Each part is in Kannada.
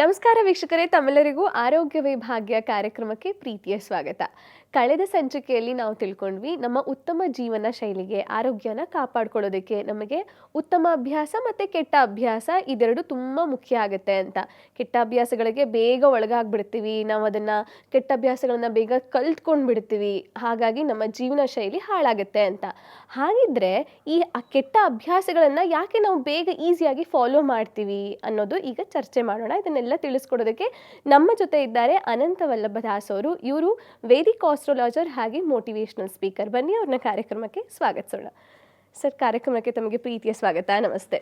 ನಮಸ್ಕಾರ ವೀಕ್ಷಕರೇ, ತಮ್ಮೆಲ್ಲರಿಗೂ ಆರೋಗ್ಯ ವಿಭಾಗ್ಯ ಕಾರ್ಯಕ್ರಮಕ್ಕೆ ಪ್ರೀತಿಯ ಸ್ವಾಗತ. ಕಳೆದ ಸಂಚಿಕೆಯಲ್ಲಿ ನಾವು ತಿಳ್ಕೊಂಡ್ವಿ, ನಮ್ಮ ಉತ್ತಮ ಜೀವನ ಶೈಲಿಗೆ, ಆರೋಗ್ಯನ ಕಾಪಾಡ್ಕೊಳ್ಳೋದಕ್ಕೆ ನಮಗೆ ಉತ್ತಮ ಅಭ್ಯಾಸ ಮತ್ತು ಕೆಟ್ಟ ಅಭ್ಯಾಸ ಇದೆರಡು ತುಂಬ ಮುಖ್ಯ ಆಗುತ್ತೆ ಅಂತ. ಕೆಟ್ಟ ಅಭ್ಯಾಸಗಳಿಗೆ ಬೇಗ ಒಳಗಾಗ್ಬಿಡ್ತೀವಿ, ನಾವು ಅದನ್ನು ಕೆಟ್ಟ ಅಭ್ಯಾಸಗಳನ್ನ ಬೇಗ ಕಲ್ತ್ಕೊಂಡು ಬಿಡ್ತೀವಿ ಹಾಗಾಗಿ ನಮ್ಮ ಜೀವನ ಶೈಲಿ ಹಾಳಾಗುತ್ತೆ ಅಂತ. ಹಾಗಿದ್ರೆ ಈ ಕೆಟ್ಟ ಅಭ್ಯಾಸಗಳನ್ನು ಯಾಕೆ ನಾವು ಬೇಗ ಈಸಿಯಾಗಿ ಫಾಲೋ ಮಾಡ್ತೀವಿ ಅನ್ನೋದು ಈಗ ಚರ್ಚೆ ಮಾಡೋಣ. ಇದನ್ನೆಲ್ಲ ತಿಳಿಸ್ಕೊಡೋದಕ್ಕೆ ನಮ್ಮ ಜೊತೆ ಇದ್ದಾರೆ ಅನಂತ ವಲ್ಲಭ ದಾಸ್ ಅವರು. ಇವರು ವೇದಿಕ್ ಆಸ್ಟ್ರೋಲಾಜರ್ ಹಾಗೆ ಮೋಟಿವೇಶನಲ್ ಸ್ಪೀಕರ್. ಬನ್ನಿ ಅವ್ರನ್ನ ಕಾರ್ಯಕ್ರಮಕ್ಕೆ ಸ್ವಾಗತಿಸೋಣ ಸರ್ ಕಾರ್ಯಕ್ರಮಕ್ಕೆ ತಮಗೆ ಪ್ರೀತಿಯ ಸ್ವಾಗತ. ನಮಸ್ತೆ.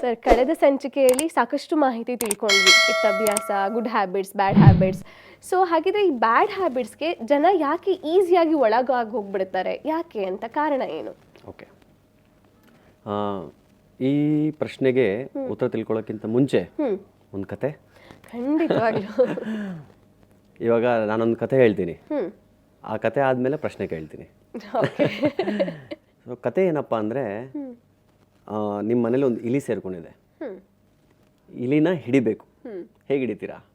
ಸರ್ ಕಳೆದ ಸಂಚಿಕೆಯಲ್ಲಿ ಸಾಕಷ್ಟು ಮಾಹಿತಿ ತಿಳ್ಕೊಂಡ್ವಿ. ಕೆಟ್ಟ ಅಭ್ಯಾಸ good habits bad habits so ಹಾಗಿದ್ರೆ ಈ ಬ್ಯಾಡ್ ಹ್ಯಾಬಿಟ್ಸ್ಗೆ ಜನ ಯಾಕೆ ಈಸಿಯಾಗಿ ಒಳಗಾಗಿ ಹೋಗ್ಬಿಡ್ತಾರೆ? ಯಾಕೆ ಅಂತ ಕಾರಣ ಏನು? ಓಕೆ ಈ ಪ್ರಶ್ನೆಗೆ ಉತ್ತರ ತಿಳ್ಕೊಳ್ಳೋಕ್ಕಿಂತ ಮುಂಚೆ ಒಂದು ಕತೆ. ಖಂಡಿತವಾಗ್ಲೂ. ಇವಾಗ ನಾನೊಂದು ಕತೆ ಹೇಳ್ತೀನಿ. ಹ್ಮ್. ಆ ಕತೆ ಆದಮೇಲೆ ಪ್ರಶ್ನೆ ಕೇಳ್ತೀನಿ. ಓಕೆ. ಸೊ ಕತೆ ಏನಪ್ಪ ಅಂದರೆ ನಿಮ್ಮ ಮನೇಲಿ ಒಂದು ಇಲಿ ಸೇರ್ಕೊಂಡಿದೆ. ಹ್ಮ್. ಇಲಿನ ಹಿಡಿಬೇಕು. ಹ್ಮ್. ಹೇಗೆ ಹಿಡಿತೀರಾ?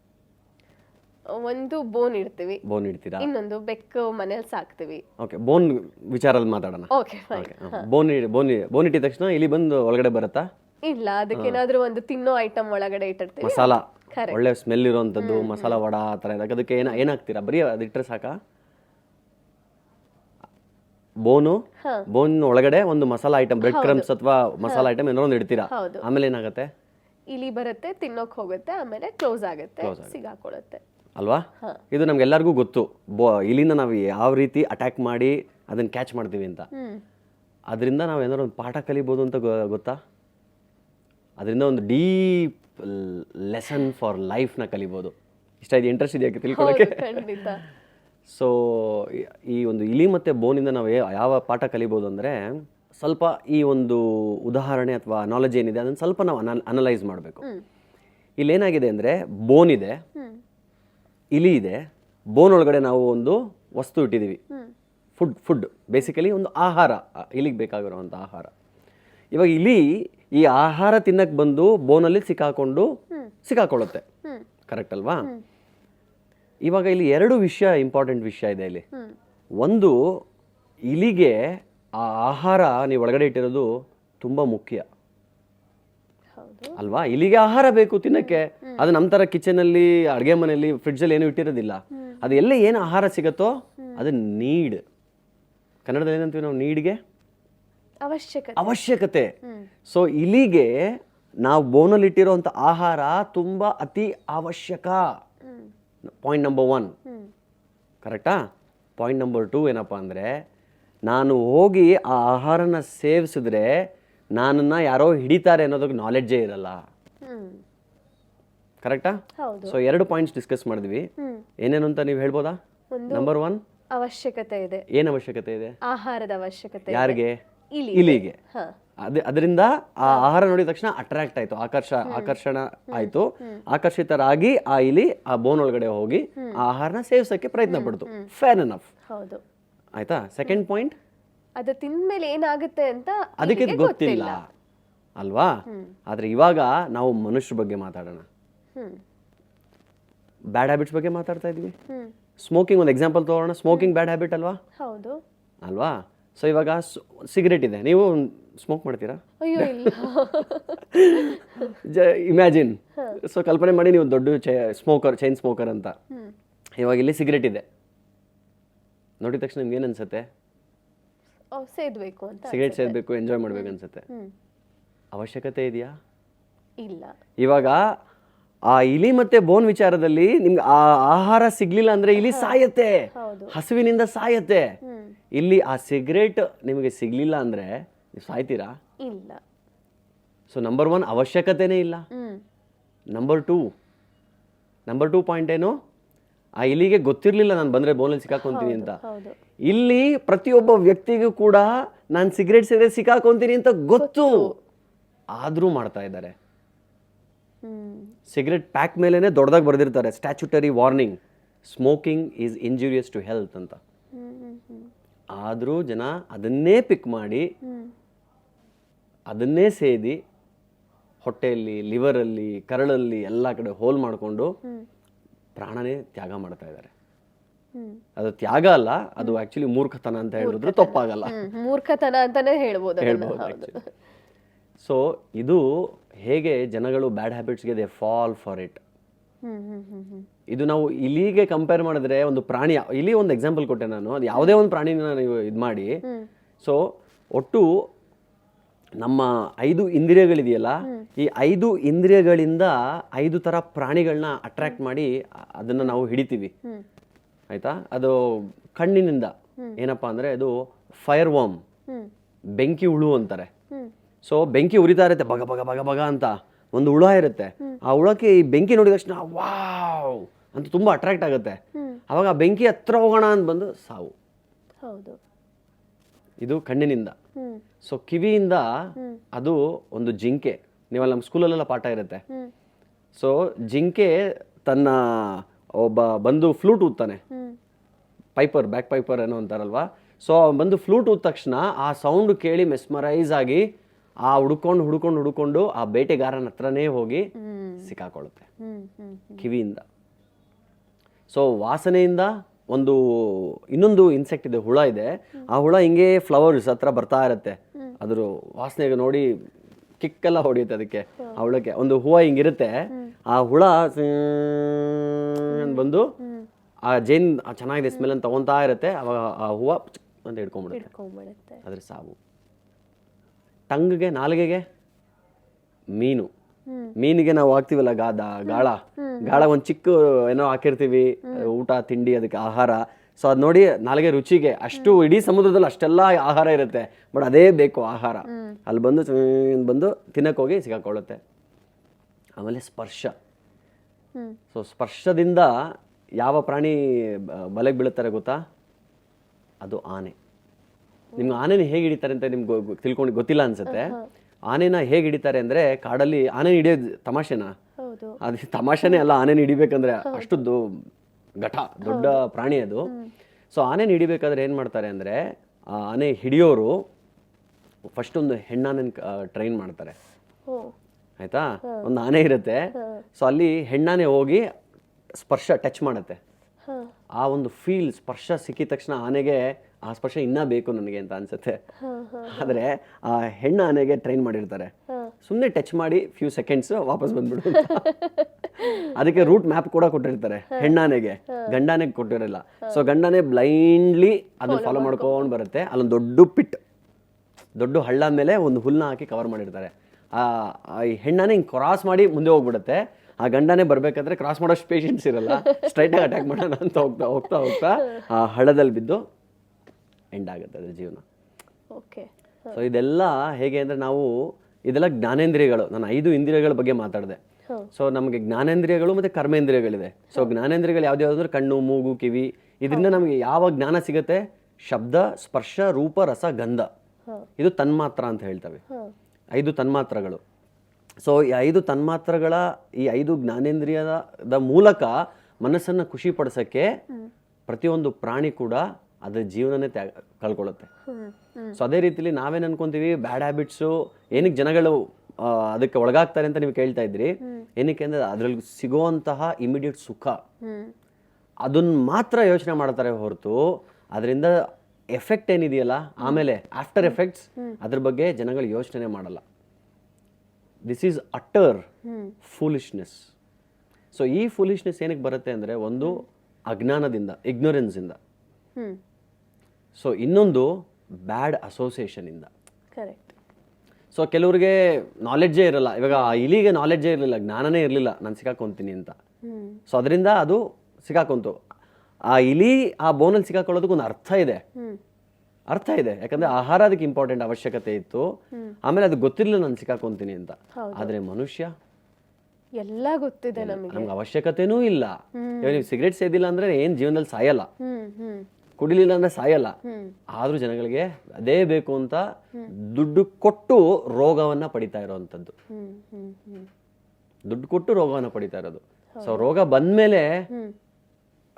ಒಂದು ಬೋನ್ ಇಡ್ತೀವಿ. ಬೋನ್ ಇಡ್ತೀರಾ? ಇನ್ನೊಂದು ಬೆಕ್ಕು ಮನೇಲಿ ಸಾಕ್ತೀವಿ. ಓಕೆ ಬೋನ್ ವಿಚಾರದಲ್ಲಿ ಮಾತಾಡೋಣ. ಓಕೆ ಫೈನ್ ಓಕೆ ಬೋನ್ ಇಡಿ- ಬೋನ್ ಬೋನ್ ಇಟ್ಟಿದ ತಕ್ಷಣ ಇಲಿ ಬಂದು ಒಳಗಡೆ ಬರುತ್ತಾ? ಇಲ್ಲ ಅದಕ್ಕೇನಾದ್ರೂ ಒಂದು ತಿನ್ನೋ ಐಟಮ್ ಒಳಗಡೆ ಇಟ್ಟಿರ್ತೀವಿ. ಮಸಾಲ. ಒಳ್ಳೆ ಸ್ಮೆಲ್ ಇರೋವಂಥದ್ದು ಮಸಾಲ ವಡ ಆ ಥರ ಇದಾಗ ಅದಕ್ಕೆ ಏನ ಏನಾಗ್ತೀರಾ? ಬರೀ ಅದಿಟ್ಟರೆ ಸಾಕಾ? ಬೋನು. ಬೋನ್ ಒಳಗಡೆ ಒಂದು ಮಸಾಲ ಐಟಮ್ ಬ್ರೆಡ್ ಕ್ರಮ್ಸ್ ಅಥವಾ ಮಸಾಲ ಐಟಮ್ ಏನೋ ಒಂದು ಇಡ್ತೀರಾ? ಆಮೇಲೆ ಏನಾಗುತ್ತೆ? ಇಲಿ ಬರುತ್ತೆ ತಿನ್ನೋಕ್ ಹೋಗುತ್ತೆ ಆಮೇಲೆ ಕ್ಲೋಸ್ ಆಗುತ್ತೆ ಸಿಗಾಕೊಳ್ಳುತ್ತೆ ಅಲ್ವಾ? ಇದು ನಮ್ಗೆ ಎಲ್ಲರಿಗೂ ಗೊತ್ತು. ಬೋ ಇಲಿನ ನಾವು ಯಾವ ರೀತಿ ಅಟ್ಯಾಕ್ ಮಾಡಿ ಅದನ್ನ ಕ್ಯಾಚ್ ಮಾಡ್ತೀವಿ ಅಂತ. ಅದರಿಂದ ನಾವು ಏನಾದ್ರು ಒಂದು ಪಾಠ ಕಲಿಬೋದು ಅಂತ ಗೊತ್ತಾ? ಅದರಿಂದ ಒಂದು ಡೀಪ್ ಲೆಸನ್ ಫಾರ್ ಲೈಫ್ನ ಕಲಿಬೋದು. ಇಷ್ಟ ಇದು ಇಂಟ್ರೆಸ್ಟ್ ಇದೆಯಾ ತಿಳ್ಕೊಳ್ಳೋಕೆ ಖಂಡಿತ. ಸೊ ಈ ಒಂದು ಇಲಿ ಮತ್ತು ಬೋನಿಂದ ನಾವು ಯಾವ ಪಾಠ ಕಲಿಬೋದು ಅಂದರೆ ಸ್ವಲ್ಪ ಈ ಒಂದು ಉದಾಹರಣೆ ಅಥವಾ ನಾಲೆಜ್ ಏನಿದೆ ಅದನ್ನು ಸ್ವಲ್ಪ ನಾವು ಅನ ಅನಲೈಸ್ ಮಾಡಬೇಕು. ಇಲ್ಲಿ ಇಲ್ಲೇನಾಗಿದೆ ಅಂದರೆ ಬೋನ್ ಇದೆ ಇಲಿ ಇದೆ ಬೋನ್ ಒಳಗಡೆ ನಾವು ಒಂದು ವಸ್ತು ಇಟ್ಟಿದ್ದೀವಿ. ಫುಡ್ ಫುಡ್ ಬೇಸಿಕಲಿ ಒಂದು ಆಹಾರ ಇಲಿಗೆ ಬೇಕಾಗಿರುವಂಥ ಆಹಾರ. ಇವಾಗ ಇಲಿ ಈ ಆಹಾರ ತಿನ್ನಕ್ಕೆ ಬಂದು ಬೋನಲ್ಲಿ ಸಿಕ್ಕಾಕೊಂಡು ಸಿಕ್ಕಾಕೊಳ್ಳುತ್ತೆ. ಕರೆಕ್ಟ್ ಅಲ್ವಾ? ಇವಾಗ ಇಲ್ಲಿ ಎರಡು ವಿಷಯ ಇಂಪಾರ್ಟೆಂಟ್ ವಿಷಯ ಇದೆ ಇಲ್ಲಿ. ಒಂದು ಇಲಿಗೆ ಆ ಆಹಾರ ನೀವು ಒಳಗಡೆ ಇಟ್ಟಿರೋದು ತುಂಬ ಮುಖ್ಯ. ಅಲ್ವಾ? ಇಲಿಗೆ ಆಹಾರ ಬೇಕು ತಿನ್ನಕ್ಕೆ. ಅದು ನಮ್ಮ ಥರ ಕಿಚನಲ್ಲಿ ಅಡುಗೆ ಮನೆಯಲ್ಲಿ ಫ್ರಿಡ್ಜಲ್ಲಿ ಏನು ಇಟ್ಟಿರೋದಿಲ್ಲ. ಅದು ಎಲ್ಲ ಏನು ಆಹಾರ ಸಿಗತ್ತೋ ಅದು ನೀಡ್. ಕನ್ನಡದಲ್ಲಿ ಏನಂತೀವಿ ನಾವು ನೀಡ್ಗೆ? ಅವಶ್ಯಕತೆ. ಅವಶ್ಯಕತೆ. ಸೊ ಇಲಿಗೆ ನಾವು ಬೋನಲ್ಲಿ ಇಟ್ಟಿರೋಂಥ ಆಹಾರ ತುಂಬ ಅತಿ ಅವಶ್ಯಕ. ಪಾಯಿಂಟ್ ನಂಬರ್ ಒನ್ ಕರೆಕ್ಟಾ ಪಾಯಿಂಟ್ ನಂಬರ್ ಟೂ ಏನಪ್ಪ ಅಂದರೆ ನಾನು ಹೋಗಿ ಆ ಆಹಾರನ ಸೇವಿಸಿದ್ರೆ ನಾನನ್ನ ಯಾರೋ ಹಿಡಿತಾರೆ ಅನ್ನೋದಕ್ಕೆ ನಾಲೆಡ್ಜೇ ಇರಲ್ಲ. ಕರೆಕ್ಟಾ ಸೊ ಎರಡು ಪಾಯಿಂಟ್ಸ್ ಡಿಸ್ಕಸ್ ಮಾಡಿದ್ವಿ. ಏನೇನು ಅಂತ ನೀವು ಹೇಳ್ಬೋದಾ? ನಂಬರ್ ಒನ್ ಅವಶ್ಯಕತೆ ಇದೆ. ಏನ್ ಅವಶ್ಯಕತೆ ಇದೆ? ಆಹಾರದ ಅವಶ್ಯಕತೆ ಯಾರಿಗೆ? ಇಲಿಗೆ. ಅದೇ ಅದರಿಂದ ಆ ಆಹಾರ ನೋಡಿದ ತಕ್ಷಣ ಅಟ್ರಾಕ್ಟ್ ಆಯ್ತು. ಆಕರ್ಷ ಆಕರ್ಷಣ ಆಯ್ತು. ಆಕರ್ಷಿತರಾಗಿ ಆ ಇಲಿ ಆ ಬೋನ್ ಒಳಗಡೆ ಹೋಗಿ ಆ ಆಹಾರನ ಸೇವಿಸಕ್ಕೆ ಪ್ರಯತ್ನ ಪಡ್ತು. ಫ್ಯಾನ್ ಅನ್ ಹೌದು. ಆಯ್ತಾ? ಸೆಕೆಂಡ್ ಪಾಯಿಂಟ್ ಅದು ತಿಂದ್ಮೇಲೆ ಏನಾಗುತ್ತೆ ಅಂತ ಅದಕ್ಕೆ ಗೊತ್ತಿಲ್ಲ. ಅಲ್ವಾ? ಆದ್ರೆ ಇವಾಗ ನಾವು ಮನುಷ್ಯರ ಬಗ್ಗೆ ಮಾತಾಡೋಣ. ಬ್ಯಾಡ್ ಹ್ಯಾಬಿಟ್ಸ್ ಬಗ್ಗೆ ಮಾತಾಡ್ತಾ ಇದೀವಿ ಸ್ಮೋಕಿಂಗ್ ಒಂದು ಎಕ್ಸಾಂಪಲ್ ತಗೋಣ ಸ್ಮೋಕಿಂಗ್ ಬ್ಯಾಡ್ ಹ್ಯಾಬಿಟ್ ಅಲ್ವಾ? ಹೌದು. ಅಲ್ವಾ? ಸೊ ಇವಾಗ ಸಿಗರೇಟ್ ಇದೆ. ನೀವು ಸ್ಮೋಕ್ ಮಾಡ್ತೀರಾ? ಅಯ್ಯೋ ಇಲ್ಲ. ಜ ಇಮ್ಯಾಜಿನ್ ಸೊ ಕಲ್ಪನೆ ಮಾಡಿ ನೀವು ದೊಡ್ಡ ಸ್ಮೋಕರ್ ಚೈನ್ ಸ್ಮೋಕರ್ ಅಂತ. ಇವಾಗ ಇಲ್ಲಿ ಸಿಗರೇಟ್ ಇದೆ. ನೋಡಿದ ತಕ್ಷಣ ನಿಮ್ಗೆ ಏನು ಅನ್ಸುತ್ತೆ? ಓ ಸೇದ್ಬೇಕು ಅಂತ ಸಿಗರೇಟ್ ಸೇದಬೇಕು ಎಂಜಾಯ್ ಮಾಡ್ಬೇಕು ಅನ್ಸುತ್ತೆ. ಅವಶ್ಯಕತೆ ಇದೆಯಾ? ಇಲ್ಲ. ಇವಾಗ ಆ ಇಲಿ ಮತ್ತೆ ಬೋನ್ ವಿಚಾರದಲ್ಲಿ ನಿಮ್ಗೆ ಆ ಆಹಾರ ಸಿಗ್ಲಿಲ್ಲ ಅಂದ್ರೆ ಇಲಿ ಸಾಯತ್ತೆ. ಹಸುವಿನಿಂದ ಸಾಯತ್ತೆ. ಇಲ್ಲಿ ಆ ಸಿಗರೇಟ್ ನಿಮಗೆ ಸಿಗ್ಲಿಲ್ಲ ಅಂದ್ರೆ ನೀವು ಸಾಯ್ತೀರಾ? ಇಲ್ಲ. ಸೊ ನಂಬರ್ ಒನ್ ಅವಶ್ಯಕತೆನೇ ಇಲ್ಲ. Number two number two point ಏನು? ಆ ಇಲಿಗೆ ಗೊತ್ತಿರಲಿಲ್ಲ ನಾನು ಬಂದರೆ ಬೋನಲ್ಲಿ ಸಿಕ್ಕಾಕೊಂತೀನಿ ಅಂತ. ಇಲ್ಲಿ ಪ್ರತಿಯೊಬ್ಬ ವ್ಯಕ್ತಿಗೂ ಕೂಡ ನಾನು ಸಿಗರೇಟ್ ಸೇರಿದ್ರೆ ಸಿಕ್ಕಾಕೊಂತೀನಿ ಅಂತ ಗೊತ್ತು. ಆದರೂ ಮಾಡ್ತಾ ಇದ್ದಾರೆ. ಸಿಗರೆಟ್ ಪ್ಯಾಕ್ ಮೇಲೇ ದೊಡ್ಡದಾಗಿ ಬರೆದಿರ್ತಾರೆ. Statutory warning smoking is injurious to health ಅಂತ. ಆದರೂ ಜನ ಅದನ್ನೇ ಪಿಕ್ ಮಾಡಿ ಅದನ್ನೇ ಸೇದಿ ಹೊಟ್ಟೆಯಲ್ಲಿ ಲಿವರಲ್ಲಿ ಕರಳಲ್ಲಿ ಎಲ್ಲ ಕಡೆ ಹೋಲ್ ಮಾಡಿಕೊಂಡು ಪ್ರಾಣನೇ ತ್ಯಾಗ ಮಾಡ್ತಾ ಇದ್ದಾರೆ. ಅದು ತ್ಯಾಗ ಅಲ್ಲ ಅದು ಆಕ್ಚುಲಿ ಮೂರ್ಖತನ ಅಂತ ಹೇಳಿದ್ರು ತಪ್ಪಾಗಲ್ಲ. ಮೂರ್ಖತನ ಅಂತಾನೆ ಹೇಳ್ಬೋದು. ಹೇಳ್ಬೋದು ಸೊ ಇದು ಹೇಗೆ ಜನಗಳು ಬ್ಯಾಡ್ ಹ್ಯಾಬಿಟ್ಸ್ಗೆ ದೇ ಫಾಲ್ ಫಾರ್ ಇಟ್ ಇದು ನಾವು ಇಲಿಗೆ ಕಂಪೇರ್ ಮಾಡಿದ್ರೆ ಒಂದು ಪ್ರಾಣಿ ಇಲಿ ಒಂದು ಎಕ್ಸಾಂಪಲ್ ಕೊಟ್ಟೆ ನಾನು. ಅದು ಯಾವುದೇ ಒಂದು ಪ್ರಾಣಿನ ನೀವು ಇದು ಮಾಡಿ. ಸೊ ಒಟ್ಟು ನಮ್ಮ ಐದು ಇಂದ್ರಿಯಗಳಿದೆಯಲ್ಲ ಈ ಐದು ಇಂದ್ರಿಯಗಳಿಂದ ಐದು ಥರ ಪ್ರಾಣಿಗಳನ್ನ ಅಟ್ರಾಕ್ಟ್ ಮಾಡಿ ಅದನ್ನ ನಾವು ಹಿಡಿತೀವಿ. ಆಯ್ತಾ? ಅದು ಕಣ್ಣಿನಿಂದ. ಏನಪ್ಪಾ ಅಂದ್ರೆ ಅದು ಫೈರ್ ವಾಮ್ ಬೆಂಕಿ ಹುಳು ಅಂತಾರೆ. ಸೊ ಬೆಂಕಿ ಉರಿತಾ ಇರುತ್ತೆ ಬಗ ಬಗ ಬಗ ಬಗ ಅಂತ ಒಂದು ಹುಳ ಇರುತ್ತೆ. ಆ ಹುಳಕ್ಕೆ ಈ ಬೆಂಕಿ ನೋಡಿದ ತಕ್ಷಣ ವಾವ್! ಅಂತ ತುಂಬಾ ಅಟ್ರಾಕ್ಟ್ ಆಗುತ್ತೆ. ಅವಾಗ ಆ ಬೆಂಕಿ ಹತ್ರ ಹೋಗೋಣ ಅಂತ ಬಂದು ಸಾವು. ಹೌದು. ಇದು ಕಣ್ಣಿನಿಂದ. ಸೊ ಕಿವಿಯಿಂದ ಅದು ಒಂದು ಜಿಂಕೆ. ನೀವಲ್ಲ ನಮ್ಮ ಸ್ಕೂಲಲ್ಲೆಲ್ಲ ಪಾಠ ಇರುತ್ತೆ. ಸೊ ಜಿಂಕೆ ತನ್ನ ಒಬ್ಬ ಬಂದು ಫ್ಲೂಟ್ ಊದ್ತಾನೆ. ಪೈಪರ್ ಬ್ಯಾಕ್ ಪೈಪರ್ ಏನೋ ಅಂತಾರಲ್ವಾ? ಸೊ ಬಂದು ಫ್ಲೂಟ್ ಊದ ತಕ್ಷಣ ಆ ಸೌಂಡ್ ಕೇಳಿ ಮೆಸ್ಮರೈಸ್ ಆಗಿ ಆ ಹುಡ್ಕೊಂಡು ಹುಡ್ಕೊಂಡು ಹುಡ್ಕೊಂಡು ಆ ಬೇಟೆಗಾರನ ಹತ್ರನೇ ಹೋಗಿ ಸಿಕ್ಕಾಕೊಳ್ಳುತ್ತೆ. ಕಿವಿಯಿಂದ. ಸೊ ವಾಸನೆಯಿಂದ ಒಂದು ಇನ್ನೊಂದು ಇನ್ಸೆಕ್ಟ್ ಇದೆ ಹುಳ ಇದೆ. ಆ ಹುಳ ಹಿಂಗೆ ಫ್ಲವರ್ಸ್ ಹತ್ರ ಬರ್ತಾ ಇರುತ್ತೆ. ಅದ್ರ ವಾಸನೆಗೆ ನೋಡಿ ಕಿಕ್ಕೆಲ್ಲ ಹೊಡೆಯುತ್ತೆ ಅದಕ್ಕೆ ಆ ಹುಳಕ್ಕೆ. ಒಂದು ಹೂವ ಹಿಂಗಿರುತ್ತೆ ಆ ಹುಳ ಬಂದು ಆ ಜೇನ್ ಆ ಚೆನ್ನಾಗಿದೆ ಸ್ಮೆಲ್ ಅಂತ ತಗೊಂತಾ ಇರುತ್ತೆ. ಅವಾಗ ಆ ಹೂವು ಅಂತ ಹಿಡ್ಕೊಂಡ್ಬಿಡುತ್ತೆ. ಅದ್ರ ಸಾವು. ಟಂಗ್ಗೆ ನಾಲಿಗೆಗೆ ಮೀನು. ಮೀನಿಗೆ ನಾವು ಹಾಕ್ತಿವಲ್ಲ ಗಾದ, ಗಾಳ. ಗಾಳ ಒಂದು ಚಿಕ್ಕ, ಏನೋ ಹಾಕಿರ್ತೀವಿ, ಊಟ, ತಿಂಡಿ, ಅದಕ್ಕೆ ಆಹಾರ. ಸೊ ಅದು ನೋಡಿ ನಾಲ್ಗೆ ರುಚಿಗೆ ಅಷ್ಟು ಇಡೀ ಸಮುದ್ರದಲ್ಲಿ ಅಷ್ಟೆಲ್ಲ ಆಹಾರ ಇರುತ್ತೆ. ಬಟ್ ಅದೇ ಬೇಕು ಆಹಾರ. ಅಲ್ಲಿ ಬಂದು ಬಂದು ತಿನ್ನಕ್ಕೆ ಹೋಗಿ ಸಿಗಾಕೊಳ್ಳುತ್ತೆ. ಆಮೇಲೆ ಸ್ಪರ್ಶ. ಸೊ ಸ್ಪರ್ಶದಿಂದ ಯಾವ ಪ್ರಾಣಿ ಬಲೆಗೆ ಬೀಳುತ್ತಾರೆ ಗೊತ್ತಾ? ಅದು ಆನೆ. ನಿಮ್ಗೆ ಆನೆನ ಹೇಗೆ ಹಿಡಿತಾರೆ ಅಂತ ನಿಮ್ಗೆ ತಿಳ್ಕೊಂಡು ಗೊತ್ತಿಲ್ಲ ಅನ್ಸುತ್ತೆ. ಆನೆನ ಹೇಗೆ ಹಿಡಿತಾರೆ ಅಂದ್ರೆ ಕಾಡಲ್ಲಿ ಆನೆ ಹಿಡಿಯೋದು ತಮಾಷೆನಾ? ಅದು ತಮಾಷೆನೇ ಅಲ್ಲ ಆನೆನ ಹಿಡಿಬೇಕಂದ್ರೆ ಅಷ್ಟು ದೊ- ಘಟ ದೊಡ್ಡ ಪ್ರಾಣಿ ಅದು. ಸೊ ಆನೆನ ಹಿಡಿಬೇಕಾದ್ರೆ ಏನು ಮಾಡ್ತಾರೆ ಅಂದರೆ ಆ ಆನೆ ಹಿಡಿಯೋರು ಫಸ್ಟ್ ಒಂದು ಹೆಣ್ಣಾನೆನ ಟ್ರೈನ್ ಮಾಡ್ತಾರೆ. ಆಯ್ತಾ? ಒಂದು ಆನೆ ಇರುತ್ತೆ. ಸೊ ಅಲ್ಲಿ ಹೆಣ್ಣಾನೆ ಹೋಗಿ ಸ್ಪರ್ಶ ಟಚ್ ಮಾಡುತ್ತೆ. ಆ ಒಂದು ಫೀಲ್ ಸ್ಪರ್ಶ ಸಿಕ್ಕಿದ ತಕ್ಷಣ ಆನೆಗೆ ಆ ಸ್ಪರ್ಶ ಇನ್ನೂ ಬೇಕು ನನಗೆ ಅಂತ ಅನ್ಸುತ್ತೆ. ಆದರೆ ಆ ಹೆಣ್ಣು ಆನೆಗೆ ಟ್ರೈನ್ ಮಾಡಿರ್ತಾರೆ. ಸುಮ್ಮನೆ ಟಚ್ ಮಾಡಿ ಫ್ಯೂ ಸೆಕೆಂಡ್ಸ್ ವಾಪಸ್ ಬಂದ್ಬಿಡು ಅದಕ್ಕೆ ರೂಟ್ ಮ್ಯಾಪ್ ಕೂಡ ಕೊಟ್ಟಿರ್ತಾರೆ ಹೆಣ್ಣಾನೆಗೆ ಗಂಡಾನೆಗೆ ಕೊಟ್ಟಿರಲ್ಲ. ಸೊ ಗಂಡಾನೆ ಬ್ಲೈಂಡ್ಲಿ ಅದನ್ನ ಫಾಲೋ ಮಾಡ್ಕೊಂಡು ಬರುತ್ತೆ. ಅಲ್ಲೊಂದು ದೊಡ್ಡ ಪಿಟ್ ದೊಡ್ಡ ಹಳ್ಳ ಮೇಲೆ ಒಂದು ಹುಲ್ಲನ್ನ ಹಾಕಿ ಕವರ್ ಮಾಡಿರ್ತಾರೆ. ಆ ಈ ಹೆಣ್ಣಾನೆ ಹಿಂಗೆ ಕ್ರಾಸ್ ಮಾಡಿ ಮುಂದೆ ಹೋಗ್ಬಿಡುತ್ತೆ. ಆ ಗಂಡನೇ ಬರ್ಬೇಕಾದ್ರೆ ಕ್ರಾಸ್ ಮಾಡೋಷ್ಟು ಪೇಷನ್ಸ್ ಇರಲ್ಲ. ಸ್ಟ್ರೈಟಾಗಿ ಅಟ್ಯಾಕ್ ಮಾಡೋಣ ಅಂತ ಹೋಗ್ತಾ ಹೋಗ್ತಾ ಹೋಗ್ತಾ ಆ ಹಳ್ಳದಲ್ಲಿ ಬಿದ್ದು ಎಂಡ್ ಆಗುತ್ತೆ ಅದ್ರ ಜೀವನ. ಓಕೆ ಸೊ ಇದೆಲ್ಲ ಹೇಗೆ ಅಂದರೆ ನಾವು ಇದೆಲ್ಲ ಜ್ಞಾನೇಂದ್ರಿಯಗಳು. ನಾನು ಐದು ಇಂದ್ರಿಯಗಳ ಬಗ್ಗೆ ಮಾತಾಡಿದೆ. ಸೊ ನಮಗೆ ಜ್ಞಾನೇಂದ್ರಿಯಗಳು ಮತ್ತು ಕರ್ಮೇಂದ್ರಿಯಗಳಿದೆ. ಸೊ ಜ್ಞಾನೇಂದ್ರಿಯಗಳು ಯಾವ್ದು ಅಂದ್ರೆ ಕಣ್ಣು ಮೂಗು ಕಿವಿ. ಇದರಿಂದ ನಮಗೆ ಯಾವ ಜ್ಞಾನ ಸಿಗುತ್ತೆ? ಶಬ್ದ ಸ್ಪರ್ಶ ರೂಪ ರಸ ಗಂಧ. ಇದು ತನ್ಮಾತ್ರ ಅಂತ ಹೇಳ್ತವೆ. ಐದು ತನ್ಮಾತ್ರಗಳು. ಸೊ ಈ ಐದು ತನ್ಮಾತ್ರಗಳ ಈ ಐದು ಜ್ಞಾನೇಂದ್ರಿಯದ ಮೂಲಕ ಮನಸ್ಸನ್ನು ಖುಷಿ ಪಡಿಸೋಕ್ಕೆ ಪ್ರತಿಯೊಂದು ಪ್ರಾಣಿ ಕೂಡ ಅದರ ಜೀವನನೇ ತ್ಯಾಗ ಕಳ್ಕೊಳ್ಳುತ್ತೆ. ಸೊ ಅದೇ ರೀತಿಲಿ ನಾವೇನು ಅನ್ಕೊಂತೀವಿ ಬ್ಯಾಡ್ ಹ್ಯಾಬಿಟ್ಸು ಏನಕ್ಕೆ ಜನಗಳು ಆ, ಅದಕ್ಕೆ ಒಳಗಾಗ್ತಾರೆ ಅಂತ ನೀವು ಕೇಳ್ತಾ ಇದ್ರಿ. ಏನಕ್ಕೆ ಅಂದರೆ ಅದರಲ್ಲಿ ಸಿಗುವಂತಹ ಇಮಿಡಿಯೇಟ್ ಸುಖ. ಅದನ್ನ ಮಾತ್ರ ಯೋಚನೆ ಮಾಡ್ತಾರೆ ಹೊರತು ಅದರಿಂದ ಎಫೆಕ್ಟ್ ಏನಿದೆಯಲ್ಲ ಆಮೇಲೆ ಆಫ್ಟರ್ ಎಫೆಕ್ಟ್ಸ್ ಅದ್ರ ಬಗ್ಗೆ ಜನಗಳು ಯೋಚನೆ ಮಾಡಲ್ಲ. This is utter foolishness so ಈ ಫೂಲಿಶ್ನೆಸ್ ಏನಕ್ಕೆ ಬರುತ್ತೆ ಅಂದರೆ ಒಂದು ಅಜ್ಞಾನದಿಂದ ಇಗ್ನೋರೆನ್ಸಿಂದ ಹ್ಮ್. ಸೊ ಇನ್ನೊಂದು ಬ್ಯಾಡ್ ಅಸೋಸಿಯೇಷನಿಂದ ಕರೆಕ್ಟ್ ಸೊ ಕೆಲವರಿಗೆ ನಾಲೆಡ್ಜೇ ಇರಲ್ಲ. ಇವಾಗ ಆ ಇಲಿಗೆ ನಾಲೆಡ್ಜೇ ಇರಲಿಲ್ಲ ಜ್ಞಾನನೇ ಇರಲಿಲ್ಲ ನಾನು ಸಿಕ್ಕಾಕೊಂತೀನಿ ಅಂತ. ಸೊ ಅದರಿಂದ ಅದು ಸಿಕ್ಕಾಕೊಂತು. ಆ ಇಲಿ ಆ ಬೋನಲ್ಲಿ ಸಿಕ್ಕಾಕೊಳ್ಳೋದಕ್ಕೆ ಒಂದು ಅರ್ಥ ಇದೆ. ಅರ್ಥ ಇದೆ. ಯಾಕಂದ್ರೆ ಆಹಾರ ಅದಕ್ಕೆ ಇಂಪಾರ್ಟೆಂಟ್ ಅವಶ್ಯಕತೆ ಇತ್ತು. ಆಮೇಲೆ ಅದು ಗೊತ್ತಿರಲಿಲ್ಲ ನಾನು ಸಿಕ್ಕಾಕೊಂತೀನಿ ಅಂತ. ಆದರೆ ಮನುಷ್ಯ? ಎಲ್ಲ ಗೊತ್ತಿದೆ ನಮಗೆ. ನಮ್ಗೆ ಅವಶ್ಯಕತೆನೂ ಇಲ್ಲ. ಇವಾಗ ನೀವು ಸಿಗರೇಟ್ ಸೇದಿಲ್ಲ ಅಂದ್ರೆ ಏನ್ ಜೀವನದಲ್ಲಿ ಸಾಯಲ್ಲ. ಕುಡಿಲಿಲ್ಲ ಅಂದ್ರೆ ಸಾಯಲ್ಲ. ಆದ್ರೂ ಜನಗಳಿಗೆ ಅದೇ ಬೇಕು ಅಂತ ದುಡ್ಡು ಕೊಟ್ಟು ರೋಗವನ್ನ ಪಡಿತಾ ಇರೋವಂಥದ್ದು. ದುಡ್ಡು ಕೊಟ್ಟು ರೋಗವನ್ನ ಪಡಿತಾ ಇರೋದು. ಸೊ ರೋಗ ಬಂದ್ಮೇಲೆ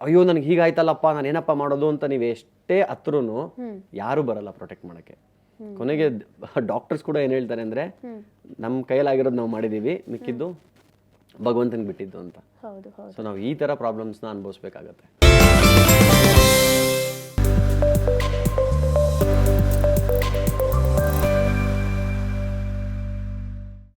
ಅಯ್ಯೋ ನನಗೆ ಹೀಗಾಯ್ತಲ್ಲಪ್ಪ ನಾನು ಏನಪ್ಪ ಮಾಡೋದು ಅಂತ ನೀವು ಎಷ್ಟೇ ಹತ್ರೂ ಯಾರು ಬರಲ್ಲ ಪ್ರೊಟೆಕ್ಟ್ ಮಾಡಕ್ಕೆ. ಕೊನೆಗೆ ಡಾಕ್ಟರ್ಸ್ ಕೂಡ ಏನು ಹೇಳ್ತಾರೆ ಅಂದರೆ ನಮ್ಮ ಕೈಯಲ್ಲಾಗಿರೋದು ನಾವು ಮಾಡಿದ್ದೀವಿ ಮಿಕ್ಕಿದ್ದು ಭಗವಂತನ ಬಿಟ್ಟಿದ್ದು ಅಂತ. ಸೊ ನಾವು ಈ ಥರ ಪ್ರಾಬ್ಲಮ್ಸ್ನ ಅನುಭವಿಸ್ಬೇಕಾಗತ್ತೆ.